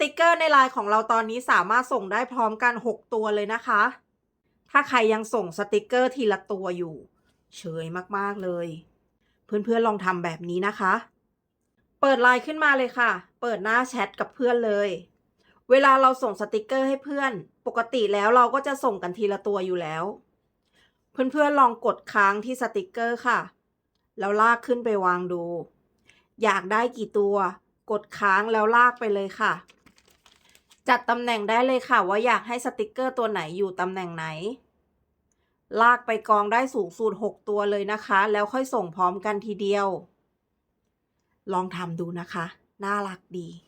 ติกเกอร์ในไลน์ของเราตอนนี้สามารถส่งได้พร้อมกัน 6 ตัวเลยนะคะ ถ้าใครยังส่งสติกเกอร์ทีละตัวอยู่ เฉยมากๆเลย เพื่อนๆลองทำแบบนี้นะคะ เปิดไลน์ขึ้นมาเลยค่ะ เปิดหน้าแชทกับเพื่อนเลย เวลาเราส่งสติกเกอร์ให้เพื่อน ปกติแล้วเราก็จะส่งกันทีละตัวอยู่แล้ว เพื่อนๆลองกดค้างที่สติกเกอร์ค่ะแล้วลากขึ้นไปวางดู อยากได้กี่ตัว กดค้างแล้วลากไปเลยค่ะ จัดตำแหน่งได้เลยค่ะว่าอยากให้สติกเกอร์ตัวไหนอยู่ตำแหน่งไหน ลากไปกองได้สูงสุด6ตัวเลยนะคะ แล้วค่อยส่งพร้อมกันทีเดียว ลองทำดูนะคะ น่ารักดี